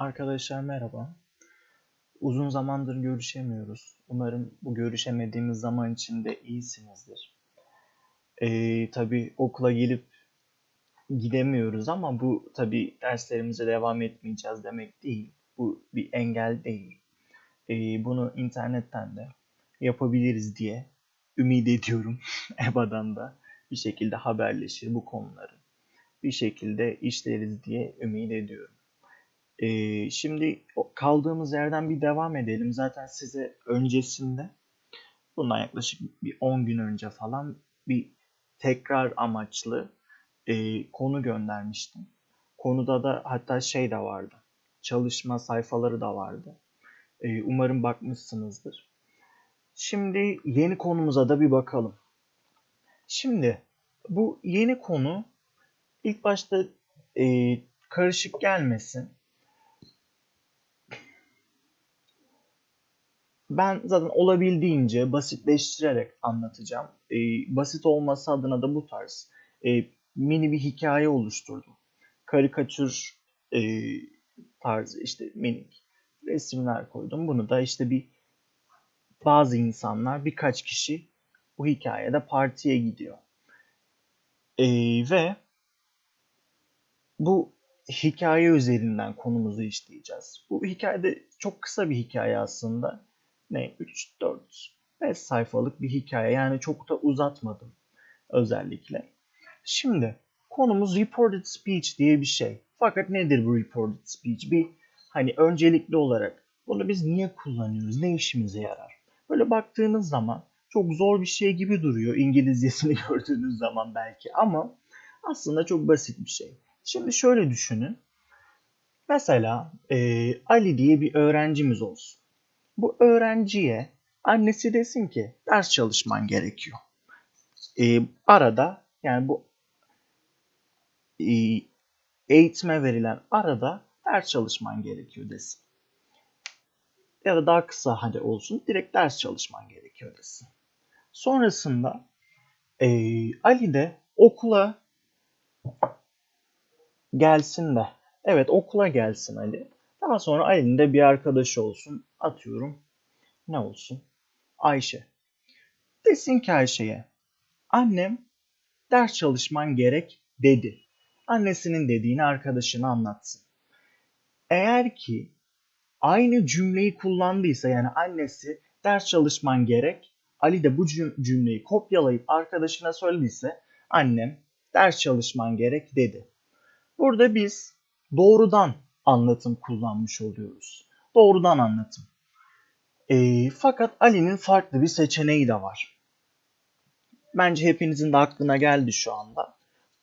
Arkadaşlar merhaba. Uzun zamandır görüşemiyoruz. Umarım bu görüşemediğimiz zaman içinde iyisinizdir. Ee, tabii okula gelip gidemiyoruz ama bu tabii derslerimize devam etmeyeceğiz demek değil. Bu bir engel değil. Ee, bunu internetten de yapabiliriz diye ümit ediyorum. EBA'dan da bir şekilde haberleşir bu konuları. Bir şekilde işleriz diye ümit ediyorum. Ee, şimdi kaldığımız yerden bir devam edelim. Zaten size öncesinde bundan yaklaşık bir 10 gün önce falan bir tekrar amaçlı e, konu göndermiştim. Konuda da hatta şey de vardı. Çalışma sayfaları da vardı. E, umarım bakmışsınızdır. Şimdi yeni konumuza da bir bakalım. Şimdi bu yeni konu ilk başta e, karışık gelmesin. Ben zaten olabildiğince basitleştirerek anlatacağım. E, basit olması adına da bu tarz e, mini bir hikaye oluşturdum. Karikatür e, tarzı işte minik resimler koydum. Bunu da işte bir bazı insanlar birkaç kişi bu hikayede partiye gidiyor. E, ve bu hikaye üzerinden konumuzu işleyeceğiz. Bu hikayede çok kısa bir hikaye aslında ne 3 4 5 sayfalık bir hikaye. Yani çok da uzatmadım özellikle. Şimdi konumuz reported speech diye bir şey. Fakat nedir bu reported speech? Bir hani öncelikli olarak bunu biz niye kullanıyoruz? Ne işimize yarar? Böyle baktığınız zaman çok zor bir şey gibi duruyor İngilizcesini gördüğünüz zaman belki ama aslında çok basit bir şey. Şimdi şöyle düşünün. Mesela e, Ali diye bir öğrencimiz olsun bu öğrenciye annesi desin ki ders çalışman gerekiyor. Ee, arada yani bu e, eğitime verilen arada ders çalışman gerekiyor desin. Ya da daha kısa hadi olsun direkt ders çalışman gerekiyor desin. Sonrasında e, Ali de okula gelsin de evet okula gelsin Ali. Daha sonra Ali'nin de bir arkadaşı olsun. Atıyorum. Ne olsun? Ayşe. Desin ki Ayşe'ye. Annem ders çalışman gerek dedi. Annesinin dediğini arkadaşına anlatsın. Eğer ki aynı cümleyi kullandıysa yani annesi ders çalışman gerek. Ali de bu cümleyi kopyalayıp arkadaşına söylediyse annem ders çalışman gerek dedi. Burada biz doğrudan anlatım kullanmış oluyoruz. Doğrudan anlatım. E, fakat Ali'nin farklı bir seçeneği de var. Bence hepinizin de aklına geldi şu anda.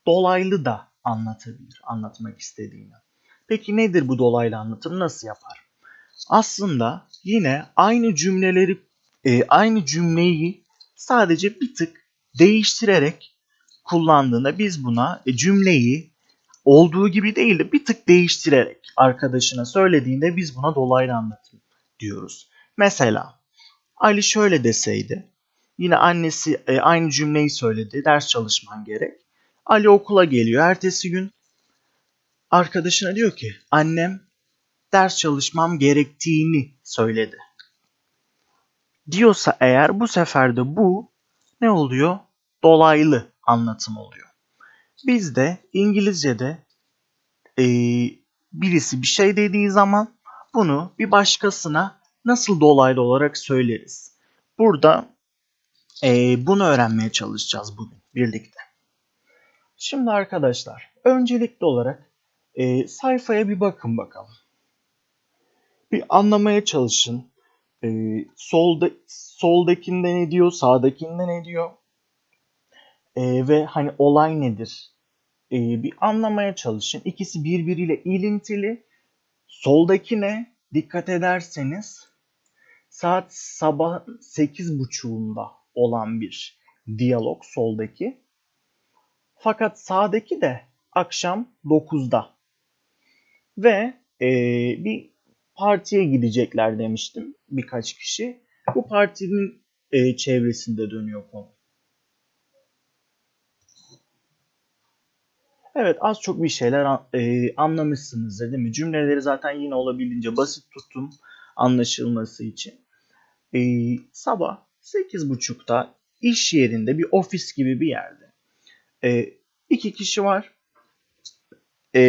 Dolaylı da anlatabilir, anlatmak istediğini. Peki nedir bu dolaylı anlatım? Nasıl yapar? Aslında yine aynı cümleleri, e, aynı cümleyi sadece bir tık değiştirerek kullandığında biz buna e, cümleyi olduğu gibi değil de bir tık değiştirerek arkadaşına söylediğinde biz buna dolaylı anlatım diyoruz. Mesela Ali şöyle deseydi yine annesi e, aynı cümleyi söyledi ders çalışman gerek. Ali okula geliyor ertesi gün arkadaşına diyor ki annem ders çalışmam gerektiğini söyledi. Diyorsa eğer bu sefer de bu ne oluyor? Dolaylı anlatım oluyor. Bizde İngilizce'de e, birisi bir şey dediği zaman bunu bir başkasına nasıl dolaylı olarak söyleriz? Burada e, bunu öğrenmeye çalışacağız bugün birlikte. Şimdi arkadaşlar öncelikli olarak e, sayfaya bir bakın bakalım. Bir anlamaya çalışın. E, solda soldakinde ne diyor, sağdakinde ne diyor? E, ve hani olay nedir? E, bir anlamaya çalışın. İkisi birbiriyle ilintili. Soldaki ne? Dikkat ederseniz saat sabah 8.30'unda olan bir diyalog soldaki. Fakat sağdaki de akşam 9'da. Ve e, bir partiye gidecekler demiştim birkaç kişi. Bu partinin e, çevresinde dönüyor konu. Evet az çok bir şeyler e, anlamışsınızdır değil mi? Cümleleri zaten yine olabildiğince basit tuttum anlaşılması için. E, sabah 8.30'da iş yerinde bir ofis gibi bir yerde. E, iki kişi var. E,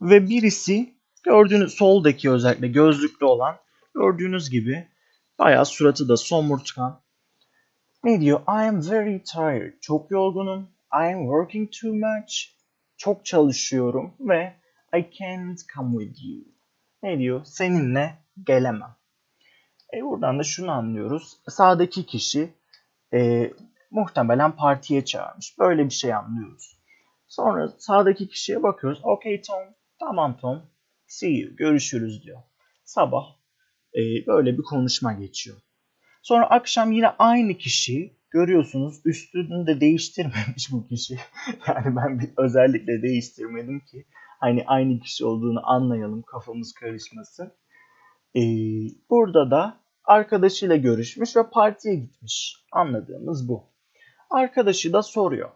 ve birisi gördüğünüz soldaki özellikle gözlüklü olan gördüğünüz gibi bayağı suratı da somurtkan. Ne diyor? I am very tired. Çok yorgunum. I am working too much. Çok çalışıyorum ve I can't come with you. Ne diyor? Seninle gelemem. E buradan da şunu anlıyoruz. Sağdaki kişi e, muhtemelen partiye çağırmış. Böyle bir şey anlıyoruz. Sonra sağdaki kişiye bakıyoruz. Okay Tom, tamam Tom, see you, görüşürüz diyor. Sabah e, böyle bir konuşma geçiyor. Sonra akşam yine aynı kişi görüyorsunuz üstünü de değiştirmemiş bu kişi. yani ben bir özellikle değiştirmedim ki hani aynı kişi olduğunu anlayalım kafamız karışmasın. Ee, burada da arkadaşıyla görüşmüş ve partiye gitmiş. Anladığımız bu. Arkadaşı da soruyor.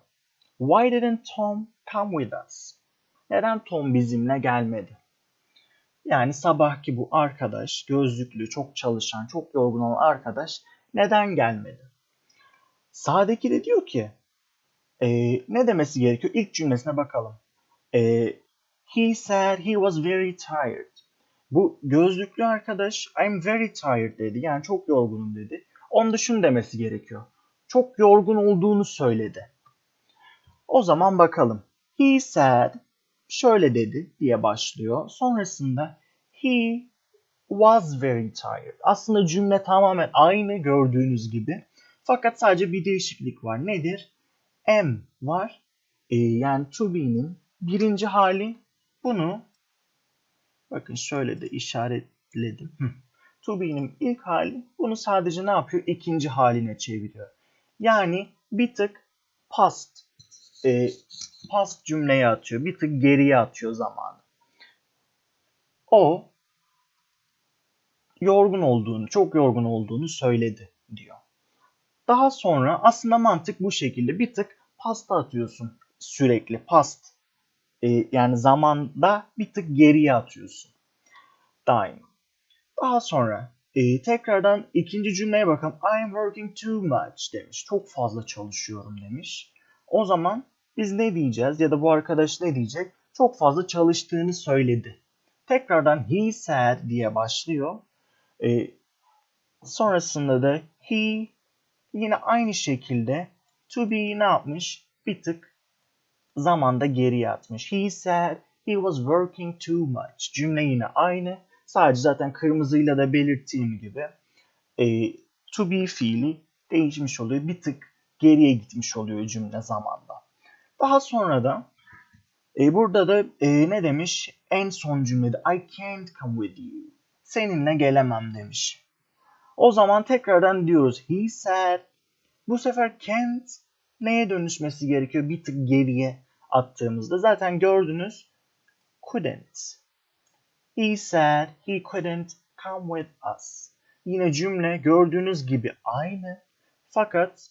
Why didn't Tom come with us? Neden Tom bizimle gelmedi? Yani sabahki bu arkadaş, gözlüklü, çok çalışan, çok yorgun olan arkadaş neden gelmedi? Sağdaki de diyor ki e, ne demesi gerekiyor? İlk cümlesine bakalım. E, he said he was very tired. Bu gözlüklü arkadaş I'm very tired dedi. Yani çok yorgunum dedi. Onun da şunu demesi gerekiyor. Çok yorgun olduğunu söyledi. O zaman bakalım. He said şöyle dedi diye başlıyor. Sonrasında he was very tired. Aslında cümle tamamen aynı gördüğünüz gibi. Fakat sadece bir değişiklik var. Nedir? am var. E, yani to be'nin birinci hali. Bunu bakın şöyle de işaretledim. to be'nin ilk hali. Bunu sadece ne yapıyor? İkinci haline çeviriyor. Yani bir tık past e, past cümleye atıyor. Bir tık geriye atıyor zamanı. O yorgun olduğunu, çok yorgun olduğunu söyledi diyor. Daha sonra aslında mantık bu şekilde. Bir tık pasta atıyorsun sürekli. Past. E, yani zamanda bir tık geriye atıyorsun. Daima. Daha sonra e, tekrardan ikinci cümleye bakalım. I'm working too much demiş. Çok fazla çalışıyorum demiş. O zaman biz ne diyeceğiz ya da bu arkadaş ne diyecek? Çok fazla çalıştığını söyledi. Tekrardan he said diye başlıyor. E, sonrasında da he yine aynı şekilde to be ne yapmış? Bir tık zamanda geriye atmış. He said he was working too much. Cümle yine aynı. Sadece zaten kırmızıyla da belirttiğim gibi e, to be fiili değişmiş oluyor. Bir tık geriye gitmiş oluyor cümle zamanda. Daha sonra da e, burada da e, ne demiş? En son cümlede I can't come with you. Seninle gelemem demiş. O zaman tekrardan diyoruz he said. Bu sefer can't neye dönüşmesi gerekiyor? Bir tık geriye attığımızda. Zaten gördünüz couldn't. He said he couldn't come with us. Yine cümle gördüğünüz gibi aynı. Fakat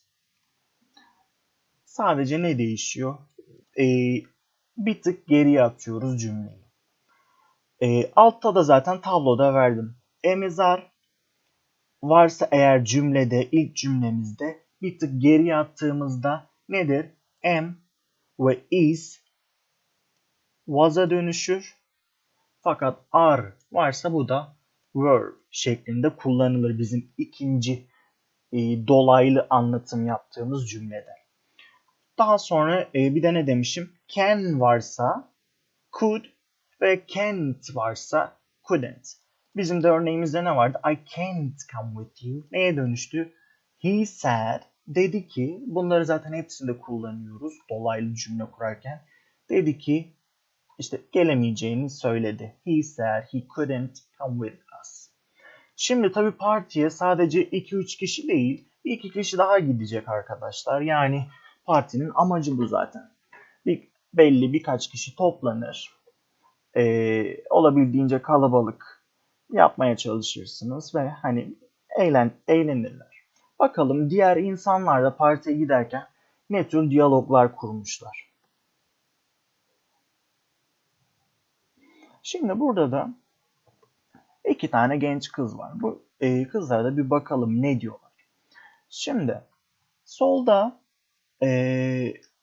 sadece ne değişiyor? Ee, bir tık geriye atıyoruz cümleyi. Ee, altta da zaten tabloda verdim. Emizar varsa eğer cümlede ilk cümlemizde bir tık geriye attığımızda nedir? Am ve is was'a dönüşür. Fakat are varsa bu da were şeklinde kullanılır bizim ikinci e, dolaylı anlatım yaptığımız cümlede. Daha sonra e, bir de ne demişim? Can varsa could ve can't varsa couldn't. Bizim de örneğimizde ne vardı? I can't come with you. Neye dönüştü? He said dedi ki bunları zaten hepsinde kullanıyoruz dolaylı cümle kurarken. Dedi ki işte gelemeyeceğini söyledi. He said he couldn't come with us. Şimdi tabii partiye sadece 2-3 kişi değil, 2 kişi daha gidecek arkadaşlar. Yani partinin amacı bu zaten. Bir, belli birkaç kişi toplanır. Ee, olabildiğince kalabalık yapmaya çalışırsınız ve hani eğlen, eğlenirler. Bakalım diğer insanlar da partiye giderken ne tür diyaloglar kurmuşlar. Şimdi burada da iki tane genç kız var. Bu e, kızlara da bir bakalım ne diyorlar. Şimdi solda e,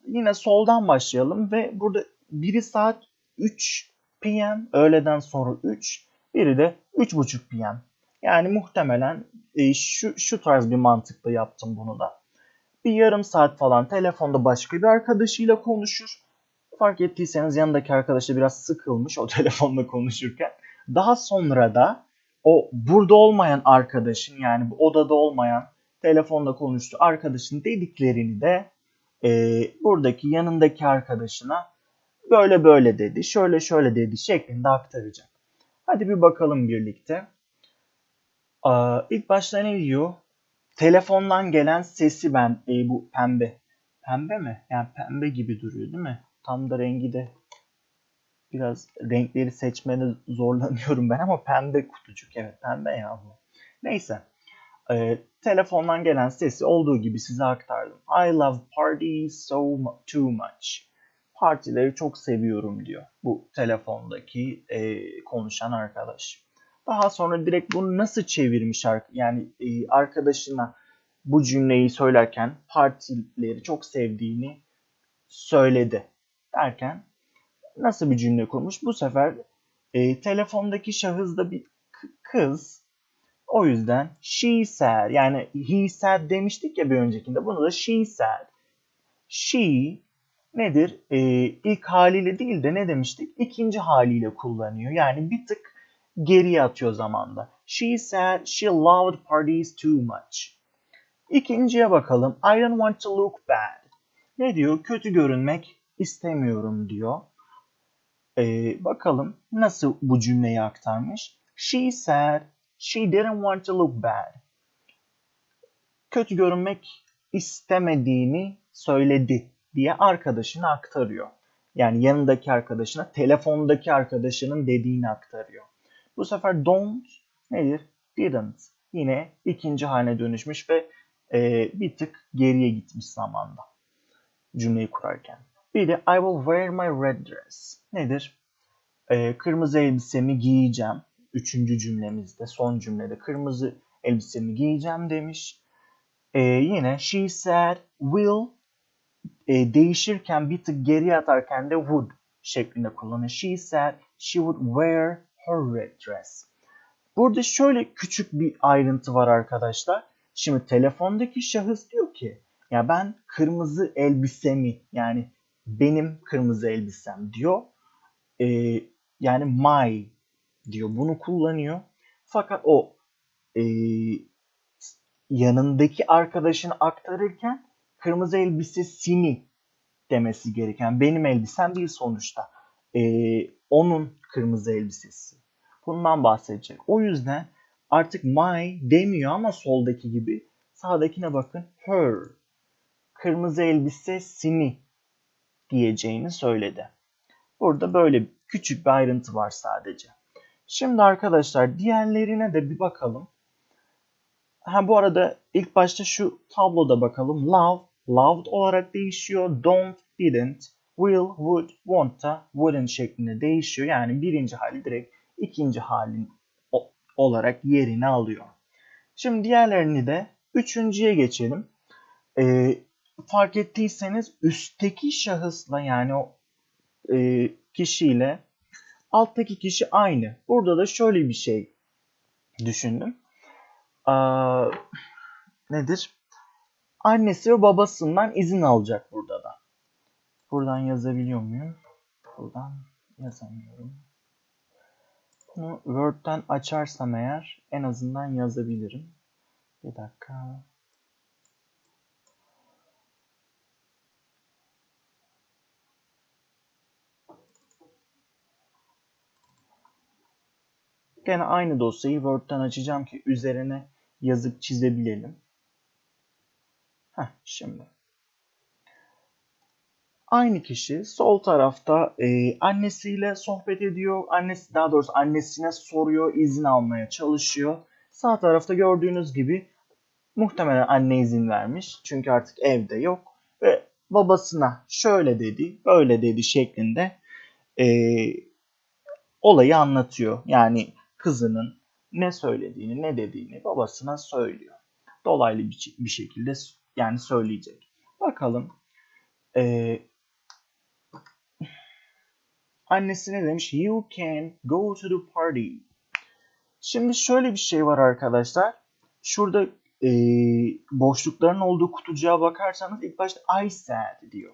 yine soldan başlayalım ve burada biri saat 3 PM öğleden sonra 3 biri de 3.30 PM. Yani muhtemelen e, şu, şu tarz bir mantıkla yaptım bunu da. Bir yarım saat falan telefonda başka bir arkadaşıyla konuşur. Fark ettiyseniz yanındaki arkadaşı biraz sıkılmış o telefonla konuşurken. Daha sonra da o burada olmayan arkadaşın yani bu odada olmayan telefonda konuştuğu arkadaşın dediklerini de e, buradaki yanındaki arkadaşına böyle böyle dedi, şöyle şöyle dedi şeklinde aktaracak. Hadi bir bakalım birlikte. Ee, ilk başta ne diyor? Telefondan gelen sesi ben, e, bu pembe. Pembe mi? Yani pembe gibi duruyor değil mi? Tam da rengi de biraz renkleri seçmede zorlanıyorum ben ama pembe kutucuk. Evet pembe ya bu. Neyse. Ee, telefondan gelen sesi olduğu gibi size aktardım. I love parties so too much. Partileri çok seviyorum diyor bu telefondaki e, konuşan arkadaş. Daha sonra direkt bunu nasıl çevirmiş yani e, arkadaşına bu cümleyi söylerken partileri çok sevdiğini söyledi derken nasıl bir cümle kurmuş? Bu sefer e, telefondaki şahıs da bir kız. O yüzden she said yani he said demiştik ya bir öncekinde. Bunu da she said. She nedir? E, ilk haliyle değil de ne demiştik? İkinci haliyle kullanıyor. Yani bir tık geriye atıyor zamanda. She said she loved parties too much. İkinciye bakalım. I don't want to look bad. Ne diyor? Kötü görünmek istemiyorum diyor. Ee, bakalım nasıl bu cümleyi aktarmış. She said she didn't want to look bad. Kötü görünmek istemediğini söyledi diye arkadaşına aktarıyor. Yani yanındaki arkadaşına telefondaki arkadaşının dediğini aktarıyor. Bu sefer don't nedir? Didn't. Yine ikinci haline dönüşmüş ve e, bir tık geriye gitmiş zamanda cümleyi kurarken. Bir de I will wear my red dress. Nedir? E, kırmızı elbisemi giyeceğim. Üçüncü cümlemizde, son cümlede kırmızı elbisemi giyeceğim demiş. E, yine she said will e, değişirken bir tık geri atarken de would şeklinde kullanıyor. She said she would wear her red dress. Burada şöyle küçük bir ayrıntı var arkadaşlar. Şimdi telefondaki şahıs diyor ki ya ben kırmızı elbisemi yani benim kırmızı elbisem diyor. Ee, yani my diyor bunu kullanıyor. Fakat o e, yanındaki arkadaşını aktarırken kırmızı elbisesini demesi gereken benim elbisem değil sonuçta. E, onun kırmızı elbisesi. Bundan bahsedecek. O yüzden artık my demiyor ama soldaki gibi sağdakine bakın her kırmızı elbisesini diyeceğini söyledi. Burada böyle küçük bir ayrıntı var sadece. Şimdi arkadaşlar diğerlerine de bir bakalım. Ha bu arada ilk başta şu tabloda bakalım. Love, loved olarak değişiyor. Don't, didn't, will, would, want da wouldn't şeklinde değişiyor. Yani birinci hali direkt ikinci halin olarak yerini alıyor. Şimdi diğerlerini de üçüncüye geçelim. Ee, fark ettiyseniz üstteki şahısla yani o e, kişiyle alttaki kişi aynı. Burada da şöyle bir şey düşündüm. Aa, nedir? Annesi ve babasından izin alacak burada da. Buradan yazabiliyor muyum? Buradan yazamıyorum. Bunu Word'den açarsam eğer en azından yazabilirim. Bir dakika. Gene aynı dosyayı Word'den açacağım ki üzerine yazıp çizebilelim. Heh, şimdi. Aynı kişi sol tarafta e, annesiyle sohbet ediyor. Annesi daha doğrusu annesine soruyor, izin almaya çalışıyor. Sağ tarafta gördüğünüz gibi muhtemelen anne izin vermiş. Çünkü artık evde yok ve babasına şöyle dedi, böyle dedi şeklinde e, olayı anlatıyor. Yani kızının ne söylediğini, ne dediğini babasına söylüyor. Dolaylı bir, bir şekilde yani söyleyecek. Bakalım. Ee, annesi ne demiş? You can go to the party. Şimdi şöyle bir şey var arkadaşlar. Şurada e, boşlukların olduğu kutucuğa bakarsanız ilk başta I said diyor.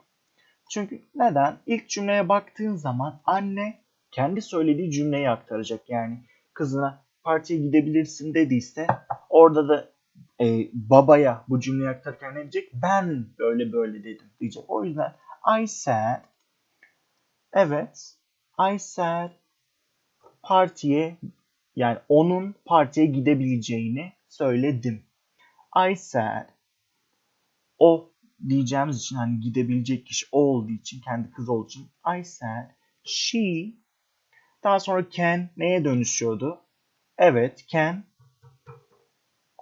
Çünkü neden? İlk cümleye baktığın zaman anne kendi söylediği cümleyi aktaracak. Yani kızına partiye gidebilirsin dediyse orada da e, babaya bu cümleyi aktarırken ne diyecek? Ben böyle böyle dedim diyecek. O yüzden I said evet I said partiye yani onun partiye gidebileceğini söyledim. I said o diyeceğimiz için hani gidebilecek kişi o olduğu için kendi kız olduğu için I said she daha sonra can neye dönüşüyordu? Evet can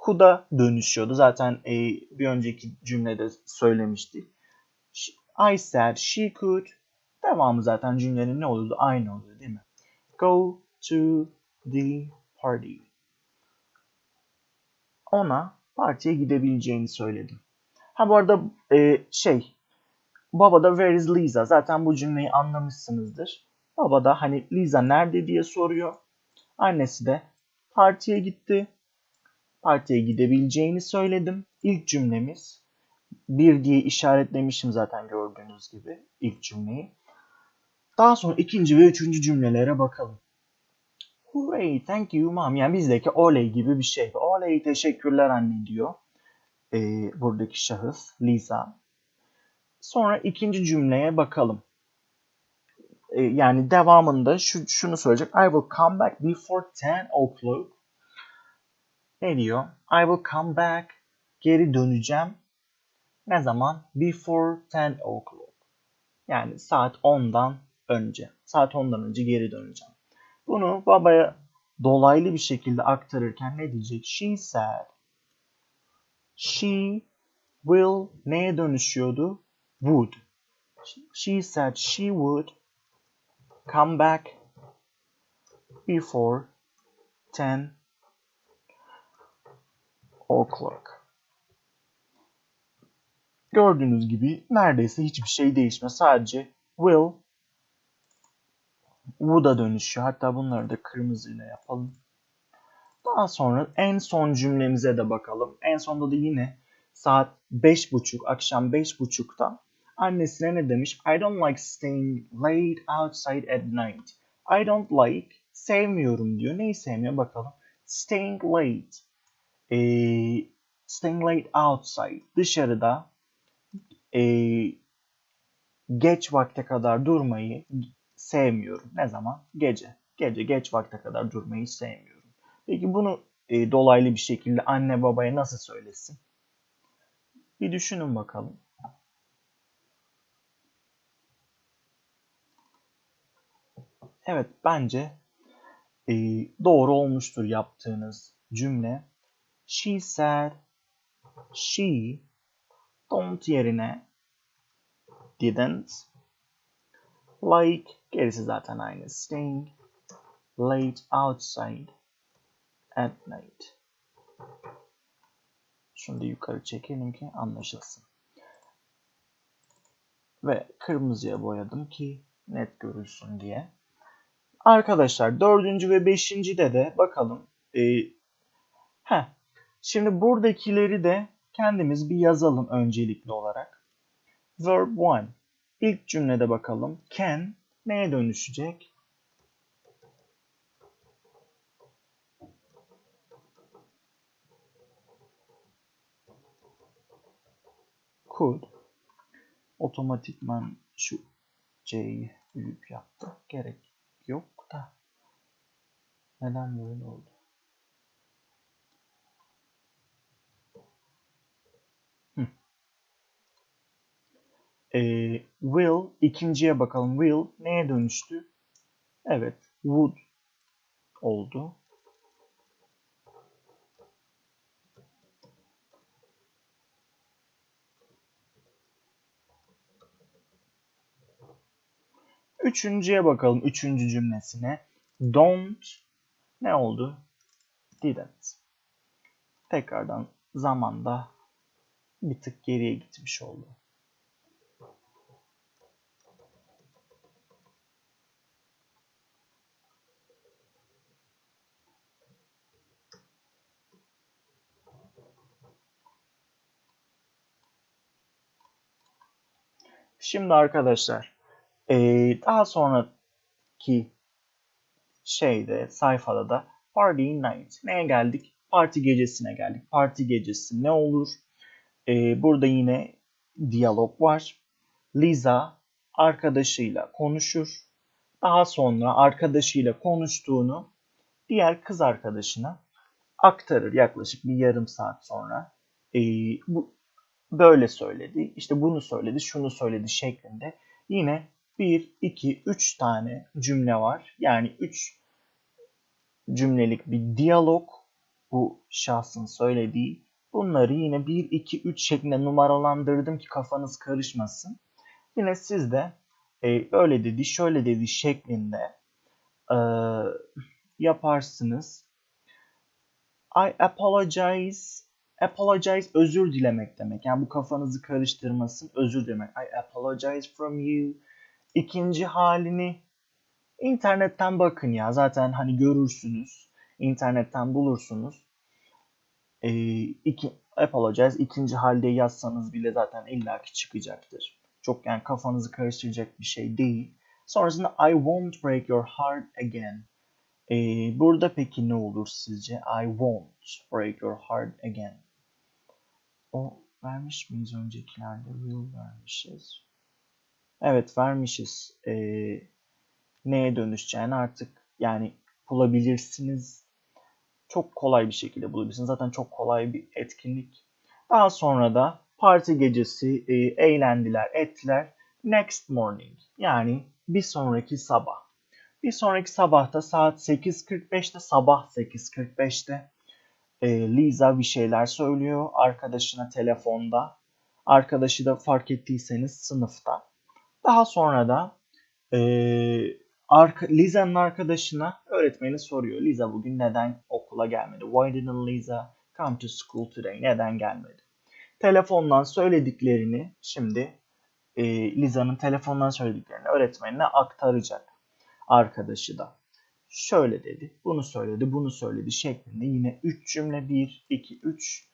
could'a dönüşüyordu. Zaten e, bir önceki cümlede söylemiştik. I said she could devamı zaten cümlenin ne oluyordu? Aynı oluyor değil mi? Go to the party. Ona partiye gidebileceğini söyledim. Ha bu arada e, şey baba da where is Lisa? Zaten bu cümleyi anlamışsınızdır. Baba da hani Lisa nerede diye soruyor. Annesi de partiye gitti. Partiye gidebileceğini söyledim. İlk cümlemiz bir diye işaretlemişim zaten gördüğünüz gibi ilk cümleyi. Daha sonra ikinci ve üçüncü cümlelere bakalım. Hooray, thank you mom. Yani bizdeki oley gibi bir şey. Oley, teşekkürler anne diyor. Ee, buradaki şahıs Lisa. Sonra ikinci cümleye bakalım. Ee, yani devamında şu, şunu söyleyecek. I will come back before 10 o'clock. Ne diyor? I will come back. Geri döneceğim. Ne zaman? Before 10 o'clock. Yani saat 10'dan önce. Saat 10'dan önce geri döneceğim. Bunu babaya dolaylı bir şekilde aktarırken ne diyecek? She said. She will neye dönüşüyordu? Would. She said she would come back before 10 o'clock. Gördüğünüz gibi neredeyse hiçbir şey değişmez. Sadece will woulda dönüşüyor. Hatta bunları da kırmızıyla yapalım. Daha sonra en son cümlemize de bakalım. En sonda da yine saat 5.30, akşam 5.30'da annesine ne demiş? I don't like staying late outside at night. I don't like, sevmiyorum diyor. Neyi sevmiyor bakalım. Staying late. Ee, staying late outside. Dışarıda e, geç vakte kadar durmayı sevmiyorum. Ne zaman? Gece. Gece geç vakte kadar durmayı sevmiyorum. Peki bunu e, dolaylı bir şekilde anne babaya nasıl söylesin? Bir düşünün bakalım. Evet bence e, doğru olmuştur yaptığınız cümle. She said she don't yerine didn't like gerisi zaten aynı. Staying late outside at night. Şunu da yukarı çekelim ki anlaşılsın. Ve kırmızıya boyadım ki net görülsün diye. Arkadaşlar dördüncü ve beşinci de de bakalım. Ee, heh, şimdi buradakileri de kendimiz bir yazalım öncelikli olarak. Verb 1. İlk cümlede bakalım. Can neye dönüşecek? Could. Otomatikman şu C'yi büyük yaptı. Gerek yok da. Neden böyle oldu? Ee, will ikinciye bakalım. Will neye dönüştü? Evet, would oldu. Üçüncüye bakalım. Üçüncü cümlesine. don't ne oldu? Didn't. Tekrardan zamanda bir tık geriye gitmiş oldu. Şimdi arkadaşlar daha sonraki şeyde sayfada da Party Night. Neye geldik? Parti gecesine geldik. Parti gecesi ne olur? burada yine diyalog var. Lisa arkadaşıyla konuşur. Daha sonra arkadaşıyla konuştuğunu diğer kız arkadaşına aktarır yaklaşık bir yarım saat sonra. E, bu böyle söyledi, işte bunu söyledi, şunu söyledi şeklinde yine 1, 2, 3 tane cümle var. Yani 3 cümlelik bir diyalog bu şahsın söylediği. Bunları yine 1, 2, 3 şeklinde numaralandırdım ki kafanız karışmasın. Yine siz de e, öyle dedi, şöyle dedi şeklinde e, yaparsınız. I apologize. Apologize özür dilemek demek. Yani bu kafanızı karıştırmasın. Özür dilemek. I apologize from you. İkinci halini internetten bakın ya. Zaten hani görürsünüz. İnternetten bulursunuz. Ee, iki, apologize ikinci halde yazsanız bile zaten illaki çıkacaktır. Çok yani kafanızı karıştıracak bir şey değil. Sonrasında I won't break your heart again. Ee, burada peki ne olur sizce? I won't break your heart again. O vermiş miyiz öncekilerde? Will vermişiz. Evet vermişiz. Ee, neye dönüşeceğini artık yani bulabilirsiniz. Çok kolay bir şekilde bulabilirsiniz. Zaten çok kolay bir etkinlik. Daha sonra da parti gecesi e, eğlendiler, ettiler. Next morning yani bir sonraki sabah. Bir sonraki sabahta saat 8.45'te sabah 8.45'te e, Lisa bir şeyler söylüyor arkadaşına telefonda. Arkadaşı da fark ettiyseniz sınıfta. Daha sonra da e, arka, Lisa'nın arkadaşına öğretmeni soruyor. Lisa bugün neden okula gelmedi? Why didn't Lisa come to school today? Neden gelmedi? Telefondan söylediklerini şimdi e, Lisa'nın telefondan söylediklerini öğretmenine aktaracak arkadaşı da. Şöyle dedi, bunu söyledi, bunu söyledi şeklinde yine 3 cümle 1, 2, 3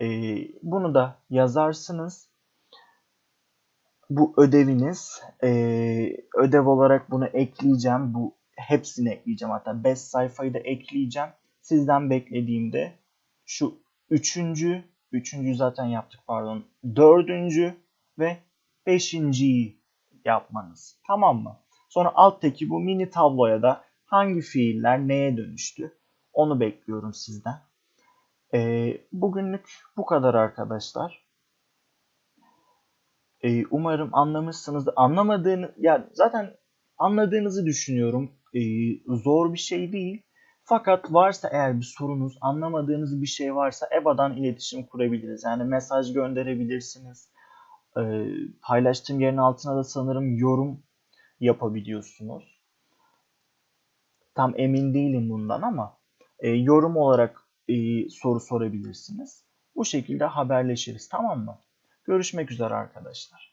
e, bunu da yazarsınız. Bu ödeviniz e, ödev olarak bunu ekleyeceğim. Bu hepsini ekleyeceğim hatta 5 sayfayı da ekleyeceğim. Sizden beklediğimde şu üçüncü, üçüncü zaten yaptık pardon, dördüncü ve beşinciyi yapmanız. Tamam mı? Sonra alttaki bu mini tabloya da hangi fiiller neye dönüştü onu bekliyorum sizden. Ee, bugünlük bu kadar arkadaşlar. Ee, umarım anlamışsınız. Anlamadığını ya zaten anladığınızı düşünüyorum. Ee, zor bir şey değil. Fakat varsa eğer bir sorunuz, anlamadığınız bir şey varsa EBA'dan iletişim kurabiliriz. Yani mesaj gönderebilirsiniz. Ee, paylaştığım yerin altına da sanırım yorum yapabiliyorsunuz. Tam emin değilim bundan ama e, yorum olarak e, soru sorabilirsiniz. Bu şekilde haberleşiriz tamam mı? Görüşmek üzere arkadaşlar.